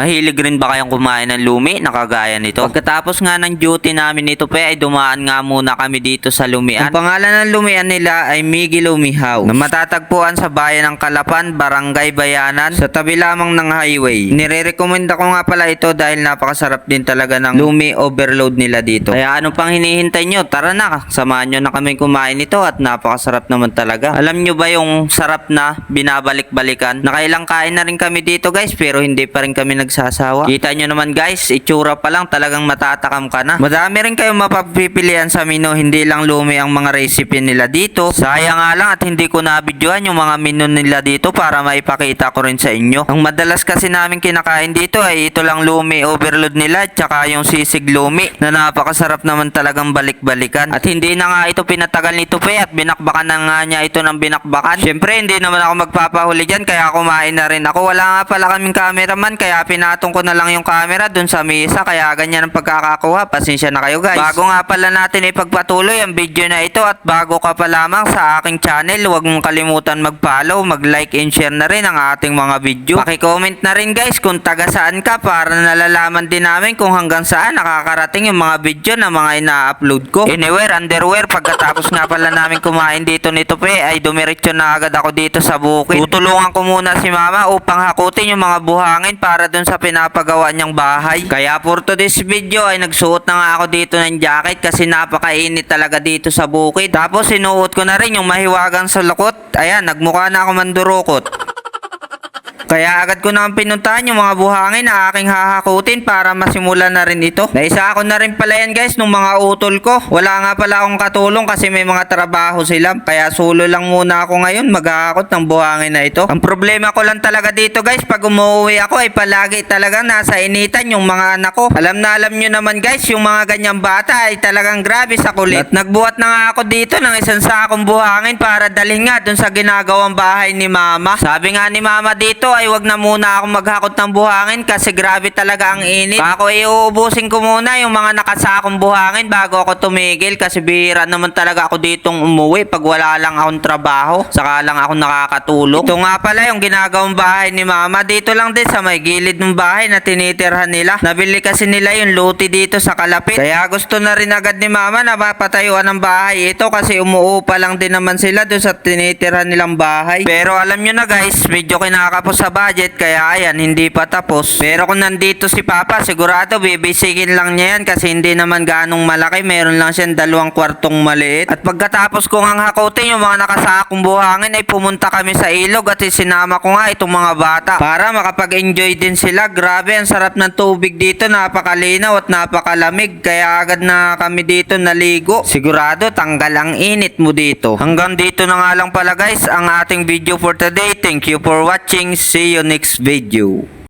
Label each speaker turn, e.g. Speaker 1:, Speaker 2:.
Speaker 1: Mahilig rin ba kayong kumain ng lumi na kagaya nito? Pagkatapos nga ng duty namin nito pe ay dumaan nga muna kami dito sa lumian. Ang pangalan ng lumian nila ay Migi Lumi House na matatagpuan sa bayan ng Kalapan, Barangay Bayanan sa tabi lamang ng highway. Nire-recommenda ko nga pala ito dahil napakasarap din talaga ng lumi overload nila dito. Kaya ano pang hinihintay nyo? Tara na, samahan nyo na kami kumain nito at napakasarap naman talaga. Alam nyo ba yung sarap na binabalik-balikan? Nakailang kain na rin kami dito guys pero hindi pa rin kami nagsasawa. Kita nyo naman guys, itsura pa lang talagang matatakam ka na. Madami rin kayong mapapipilian sa menu, hindi lang lumi ang mga recipe nila dito. Sayang nga lang at hindi ko nabidyohan yung mga menu nila dito para maipakita ko rin sa inyo. Ang madalas kasi namin kinakain dito ay ito lang lumi overload nila at saka yung sisig lumi na napakasarap naman talagang balik-balikan. At hindi na nga ito pinatagal nito pe at binakbakan na nga niya ito ng binakbakan. Syempre hindi naman ako magpapahuli dyan kaya kumain na rin ako. Wala nga pala kaming cameraman kaya pinatong ko na lang yung camera dun sa mesa kaya ganyan ang pagkakakuha. Pasensya na kayo guys. Bago nga pala natin ipagpatuloy ang video na ito at bago ka pa lamang sa aking channel, huwag mong kalimutan mag-follow, mag-like and share na rin ang ating mga video. Paki-comment na rin guys kung taga saan ka para nalalaman din namin kung hanggang saan nakakarating yung mga video na mga ina-upload ko. Anywhere, underwear, pagkatapos nga pala namin kumain dito nito pe, ay dumiretso na agad ako dito sa bukid. Tutulungan ko muna si mama upang hakutin yung mga buhangin para dun sa pinapagawa niyang bahay. Kaya for today's video ay nagsuot na nga ako dito ng jacket kasi napakainit talaga dito sa bukid. Tapos sinuot ko na rin yung mahiwagang sa lukot. Ayan, nagmukha na ako mandurukot. Kaya agad ko naman pinuntahan yung mga buhangin na aking hahakutin para masimulan na rin ito. Naisa ako na rin pala yan guys nung mga utol ko. Wala nga pala akong katulong kasi may mga trabaho sila. Kaya solo lang muna ako ngayon maghahakot ng buhangin na ito. Ang problema ko lang talaga dito guys pag umuwi ako ay palagi talaga nasa initan yung mga anak ko. Alam na alam nyo naman guys yung mga ganyang bata ay talagang grabe sa kulit. At nagbuhat na nga ako dito ng isang sakong buhangin para dalhin nga dun sa ginagawang bahay ni mama. Sabi nga ni mama dito ay wag na muna ako maghakot ng buhangin kasi grabe talaga ang init. Ako iuubusin ko muna yung mga nakasakong buhangin bago ako tumigil kasi bihira naman talaga ako ditong umuwi pag wala lang akong trabaho. Saka lang ako nakakatulog. Ito nga pala yung ginagawang bahay ni mama. Dito lang din sa may gilid ng bahay na tinitirhan nila. Nabili kasi nila yung luti dito sa kalapit. Kaya gusto na rin agad ni mama na mapatayuan ng bahay ito kasi umuupa lang din naman sila doon sa tinitirhan nilang bahay. Pero alam nyo na guys, medyo kinakapos sa budget kaya ayan, hindi pa tapos. Pero kung nandito si Papa, sigurado bibisikin lang niya yan kasi hindi naman ganong malaki. Meron lang siyang dalawang kwartong maliit. At pagkatapos ko ang hakutin yung mga nakasakong buhangin ay pumunta kami sa ilog at sinama ko nga itong mga bata para makapag-enjoy din sila. Grabe, ang sarap ng tubig dito. Napakalinaw at napakalamig. Kaya agad na kami dito naligo. Sigurado tanggal ang init mo dito. Hanggang dito na nga lang pala guys ang ating video for today. Thank you for watching. See you next video.